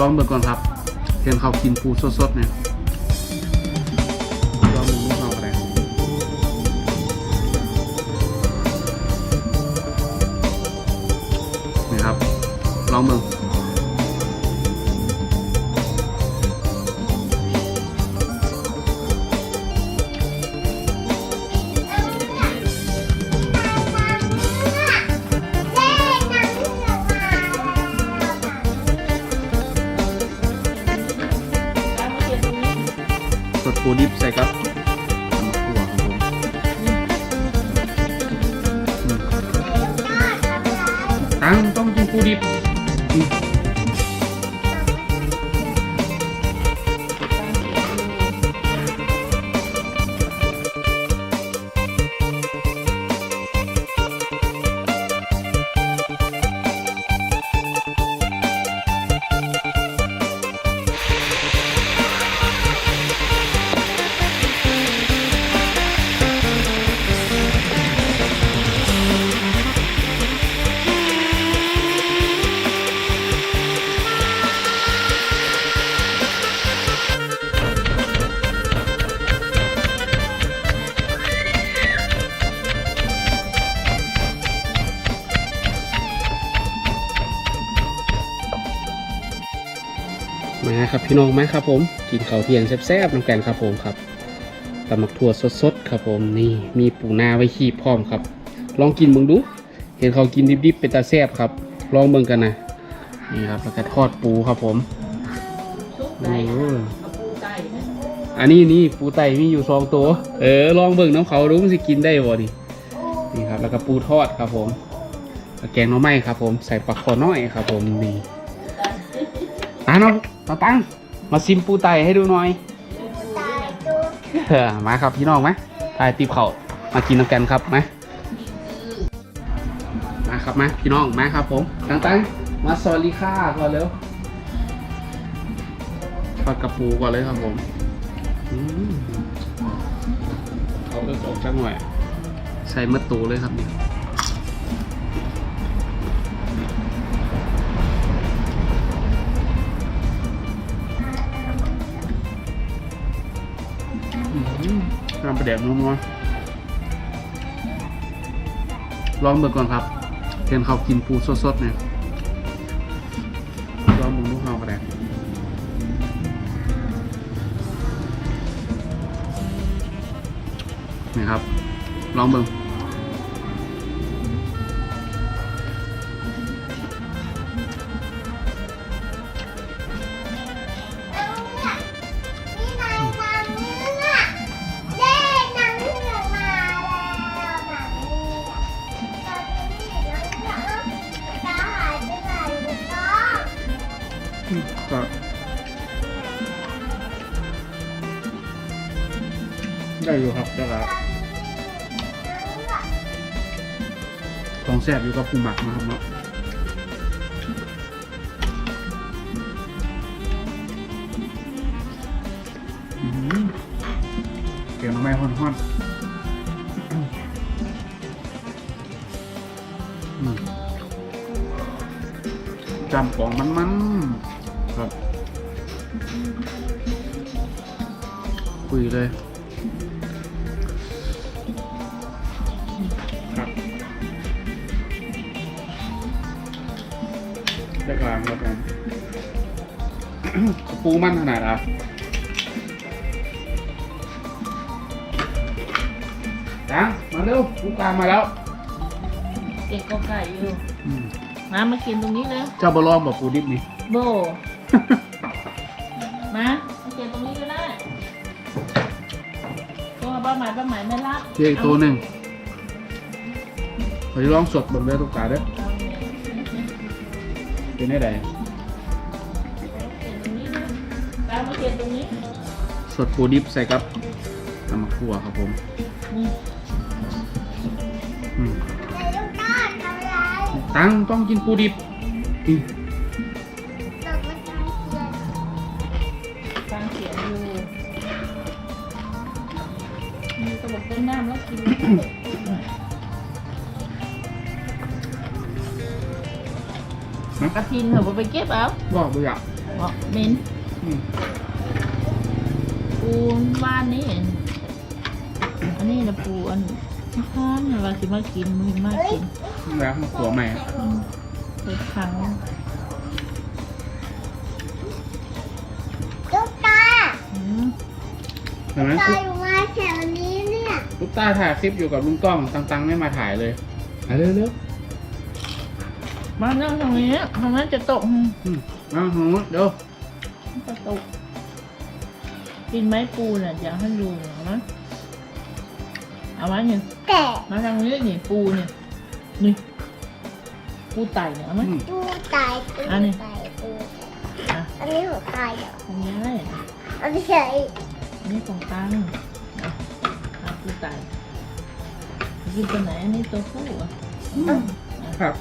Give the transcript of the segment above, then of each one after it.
ลองเบิ่งก่อนครับ เห็นเขากินปูสดๆเนี่ยลองดูลูกเขาอะไรนี่ครับ ลองเบิ่ง ปูดิบใส่กับตำบักถั่วครับผมอืมตังต้องกินปูดิบ มาครับพี่น้องมาครับผม กินข้าวเที่ยงแซ่บๆน้ำแกันครับผมครับตำบักถั่วสดๆครับผมนี่มีปูนาไว้ขีบพร้อมครับ ลองกินเบิ่งดู เห็นเขากินดิบๆเป็นตาแซ่บครับ ลองเบิ่งกันนะนี่ครับแล้วก็ทอดปูครับผมอันนี้นี่ปูไตมีอยู่สองตัว เออลองเบิ่งน้ำเขาดูมันสิกินได้บ่ดินี่ครับแล้วก็ปูทอดครับผมแล้วแกงน่อไม้ครับผมใส่ปลาคอน้อยครับผมนี่ อะน้องตาตั้ง มาซิมปูไตให้ดูหน่อยเออมาครับพี่น้องไหมทายตีบเขามากินน้ำกันครับไหมมาครับมาพี่น้องมาครับผมตั้งตั้งมาสวัสดีค่ะก่อนเร็วทอดกระปูก่อนเลยครับผมอืมเอาเลือดออกจังหน่อยใส่มะตูเลยครับนี่อื น้ำประเดี๋ยวนัวๆลองเบิกก่อนครับเห็นเขากินปูสดๆเนี่ยลองมึงลูกเขากระแดกนี่ครับ ลองเบิก แล้วของแซ่บอยู่กับปูหมักนะครับเนาะอื้อหือเกี่ยวน้ำไม้ห้อนๆอืมอืมจำของมันๆครับคุยเลยางแล้วกันปูมันขนาดอะจังมาเร็วปูกลางมาแล้วเก็บก็ไก่อยู่อืมมามากินตรงนี้เลยเจ้าบอลองบอกปูดิบนี่ โบ มามาเก็บตรงนี้ก็ได้ตัวป้าหมายป้าหมายไม่รับเจออีกตัวหนึ่งไปลองสดบนเรือตุกตาเด้อ เป็นได้ใดตรงนี้นะตามมาเก็บตรงนี้สดปูดิบใส่กับตำมะขั่วครับผมนี่อืมตังต้องกินปูดิบอืมฟังเสียงอยู่มีกระบอกต้นน้ำแล้วกิน กระทินเหรอไปเก็บเอาบอกบ่อยากเอเหมาะเหม็นอืมปูบ้านนี่อันนี้นะปูอันข้างเราสิมากินมือมากินแล้วมันขัวใหม่อะอืมเปิดครั้งตุ๊กตาอืมเห็นไหมตาอยู่มาแถวนี้เนี่ย ลูกตาถ่ายคลิปอยู่กับลุงกล้องตังๆไม่มาถ่ายเลยเอาเร็วเร็ว มานั่งตรงนี้ทางนั้นจะตกๆอืมเอาหนูเดี๋ยวจะตก กินไม้ปูน่ะอยากให้ดูหน่อยนะเอาไว้เนี่ยแต่มาทางนี้นี่ปูเนี่ยนี่ปูไต่เนี่ยเอาไหม อืมดูตายดูอันนี้ ตายดูอะอันนี้ของใครเหรอทำยังไงอันนี้เฉยอันนี่ของตังอะอะปูไต่กินตัวไหนอันนี้ตัวผู้อะครับ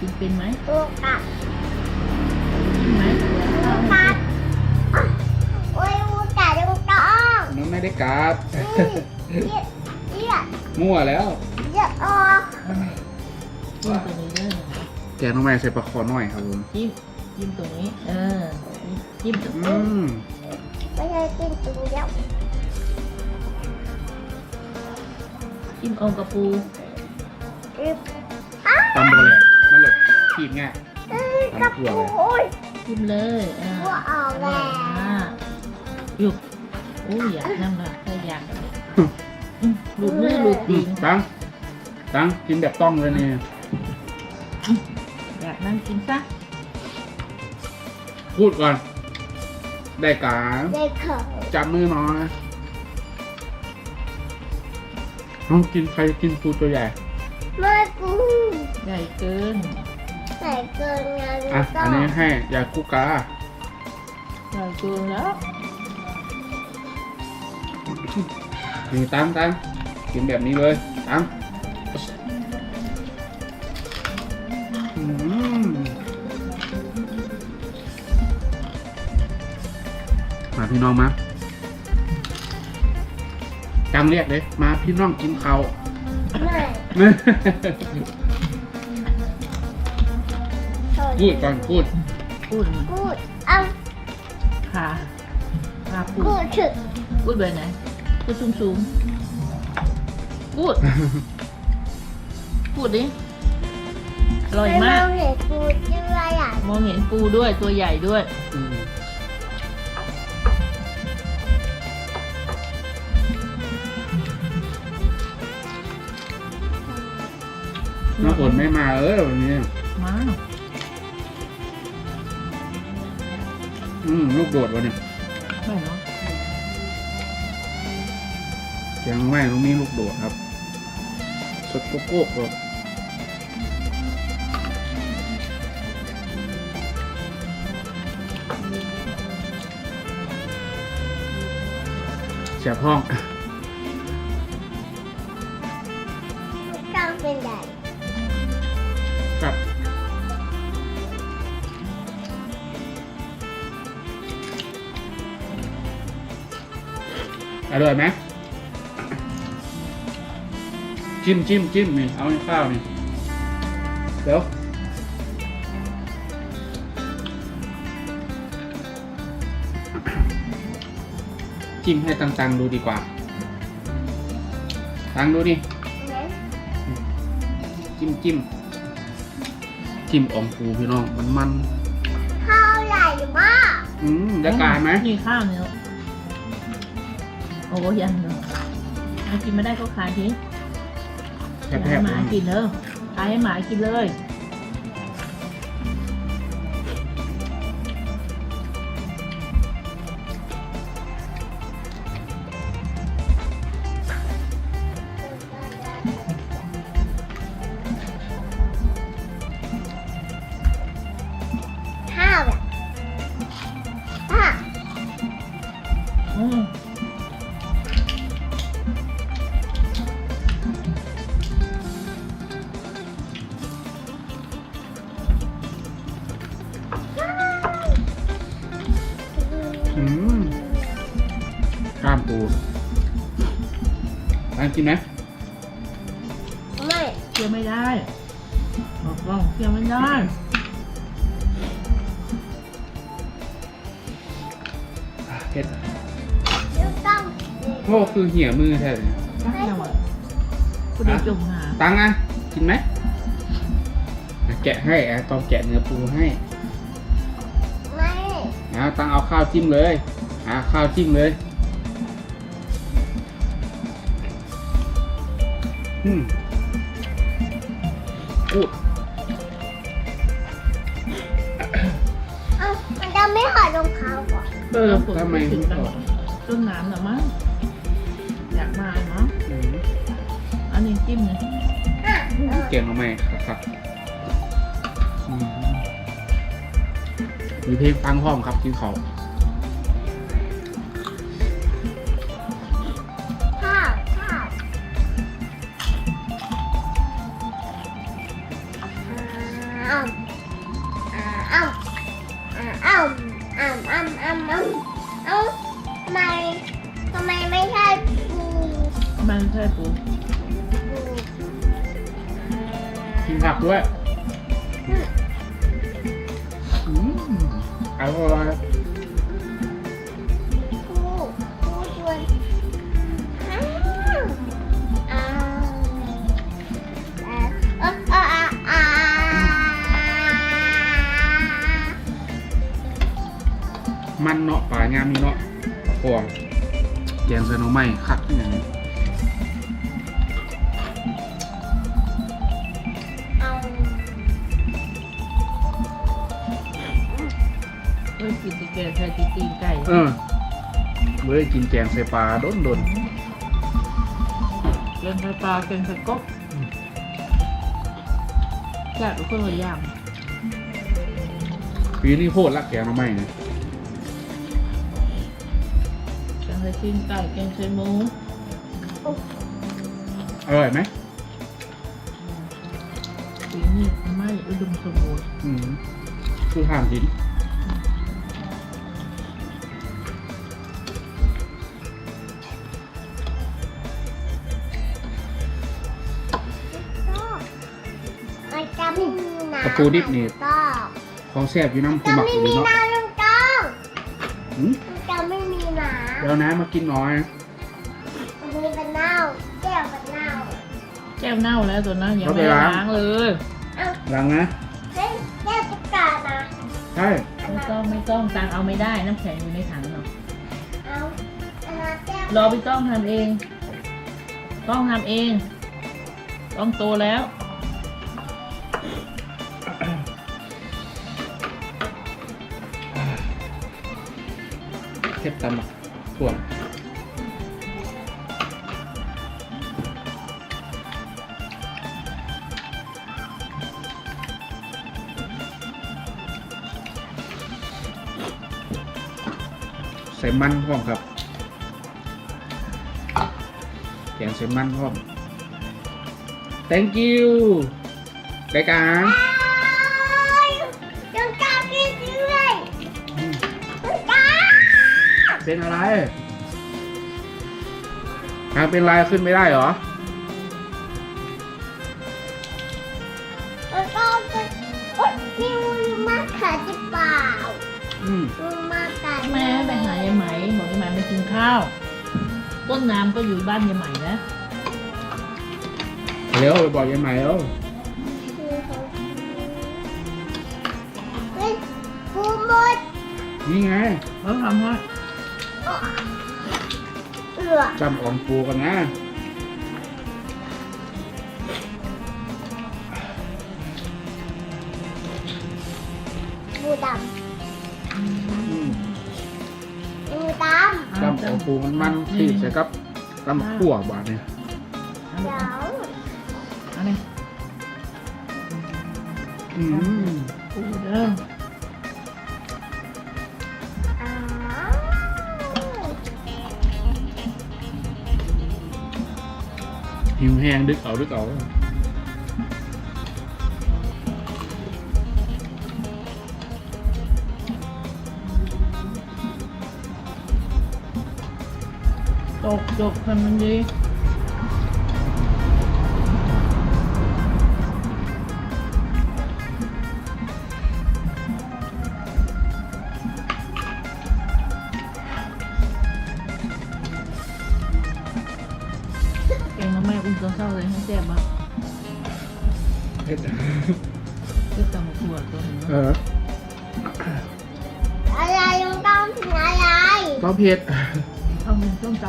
กินเป็นไหมตุ๊กตากินไหมเอาตาโอ้ยดูตาดูตามันไม่ได้การ์ดเยี่ยเยี่ยมั่วแล้วเยี่ยออกจิ้มตัวนี้ด้วยแกงน้องใหม่ใส่ปลาคอหน่อยครับผมจิ้มจิ้มตัวนี้ เออจิ้มตัวอืมไม่ใช่กินตัวเดียวจิ้มองกระปูอึ๊บอ้าวตำโบแหลกมันหล ดขีดง่ายเอ้ยกระปุกโอ้ยจิ้มเลยอ่าว่าออกอร่แล้อยวมากหยุดอุ้ยอยากนั่งละถ้าอยากอืมหลุดมือหลุดอืตีมนตังตังกินแบบต้องเลยเนี่ยอยากนั่งกินซะพูดก่อน ได้การได้เข่าจับมือหน้อยน้องกินใครกินปูตัวใหญ่ไม่กูใหญ่เกินใส่ เกินงานอะ ก็อันนี้ให้ยาคุกาใหญ่เกินแล้วนี่ตังตังกินแบบนี้เลยตังอืมมาพี่น้องมาจังเรียกเลย มาพี่น้องกินเขาว ไม่ พูดก่อนพูดพูดพูดเอาขาขาพูพูดดถึงพูดแบบไหนพูดสูงสูงๆพูด พูดดิอร่อยมากไเห็นพูดด้วยอะมองเห็นปูด้วยตัวใหญ่ด้วย อืมน้องฝนไม่มาเออวันนี้มา อืมลูกโดดวะเนี่ยไม่เนาะแกงแม่ตรงนี้ลูกโดดครับ สดโกโก้ครับเสียบห้อง อร่อยไหมจิ้มจิ้มจิ้มนี่เอาในข้าวนี่เดี๋ยวจิ้มให้ตังๆดูดีกว่า ตังดูดิจิ้มจิ้มจิ้มอ่องปูพี่น้องมันมันข้าวใหญ่มากอืมจะกลายไหมนี่ข้าวเนี่ย โอ้โหยังเนาะมากินไม่ได้ก็ขายทีแทให้บหมากินเนอะขายให้หมากินเลยินไหมไม่เคี้ยวไม่ได้บอกว่าเคี้ยวไม่ได้อะเดลูอคือเหี่ยมือแทนเลยรักจังหวเด็กจมหาตังอะกินไหมแกะให้อ่ตอนแกะเนื้อปูให้ไม่ตังเอาข้าวจิ้มเลยข้าวจิ้มเลย อืมอู้เอ้ามันจะไม่ถอดรองเท้าก่อนเออทำไมถึถึงงกันต่อต้นน้ำหรอมั้งอยากมาเนาะอืมอันนี้จิ้มเลยอะเออเก่งเอาไหมครับครับอืมมีเพลงฟังพร้อมครับกินเขา อ้าวอ้าวอ้าวอ้าวอ้าวเอ้าทำไมทำไมไม่ใช่ปูมันใช่ปูปูกินผักด้วยอืมอร่อย มันเนาะปลางามนี่เนาะปลาพวงแกงใส่หน่อไม้คักอย่างนี้เอาเอ้ยกินแตแกงใส่ตีตีนไก่เออเมื่อกินแกงใส่ปลาโดนโดนแกงไข่ปลาแกงไข่กบแซ่บทุกคนเลยย่างๆปีนี้โคตรละแกงหน่อไม้เนี่ย ตีนไก่แกงไข่หมูอร่อยไหมสีนี่ไม่อุดมสมบูรณ์อืมคือห่านดินมันจะไม่มีน้ำกระปูดิบนี่ก็ของแซ่บอยู่น้ำคือจะหมักไม่อยู่มีเนาะน้ำลุงต้อง เดี๋ยวนะมากินน้อยำมันมีเป็นเน่าแก้วเป็นเน่าแก้วเน่าแล้วตัวนั้นยังไม่ได้ล้างเลยเอ้าลังนะเฮ้ยแก้วจะกาดนะใช่อันไม่นั้นต้องไม่ต้องตังเอาไม่ได้น้ำแข็งอยู่ในถังเนาะเอาอันนั้นแก้วรอพี่ต้องทำเอง ต้องทำเอง ต้องโตแล้ว เทปตำหมัก ส่วนใส่มันพร้อมครับ แกงใส่มันพร้อม thank you รายกา เป็นอะไรทางเป็นไรขึ้นไม่ได้เหรอ แล้วก็จะโอ๊ยนี่มันมาขาดหรือเปล่าอืมมันมากัดแม่ไปหายายไหมบอกยายไหมไม่กินข้าว ต้นน้ำก็อยู่บ้านยายไหมนะเร็วไปบอกยายใหม่แล้วเฮ้ยกูหมด นี่ไงเขาทำให้ เอือจำอ่อนปูกันนะบูดอืมำบูดจำอ่อนปูมันมันที่ใส่กับลำขั่วบาดเนี่ยเอาำลูเดี๋กยวเอาเลยอืมปูเด้อ nhưng hay ăn đứt ẩu đứt ẩu tục tục thành gì? ดึกเอาจกจกทำมันดีบมั้ยเผ็ดก็ตำมะกรูดตัวนี้เอเนาะออะไรยังต้องถึงอะไรก็เผ็ดเอาเป็นต้มต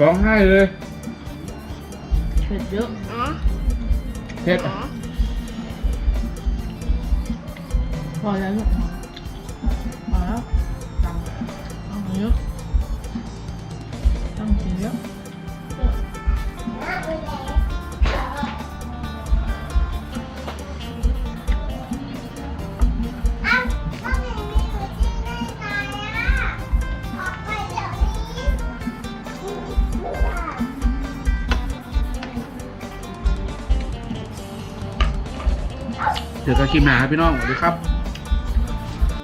ร้องไห้เลยำเผ็ดเยอะอะเผ็ดอะพอแล้วลูกพอแล้วตำเอาเยอะ คลิปหน้าครับพี่น้องสวัสดีครับ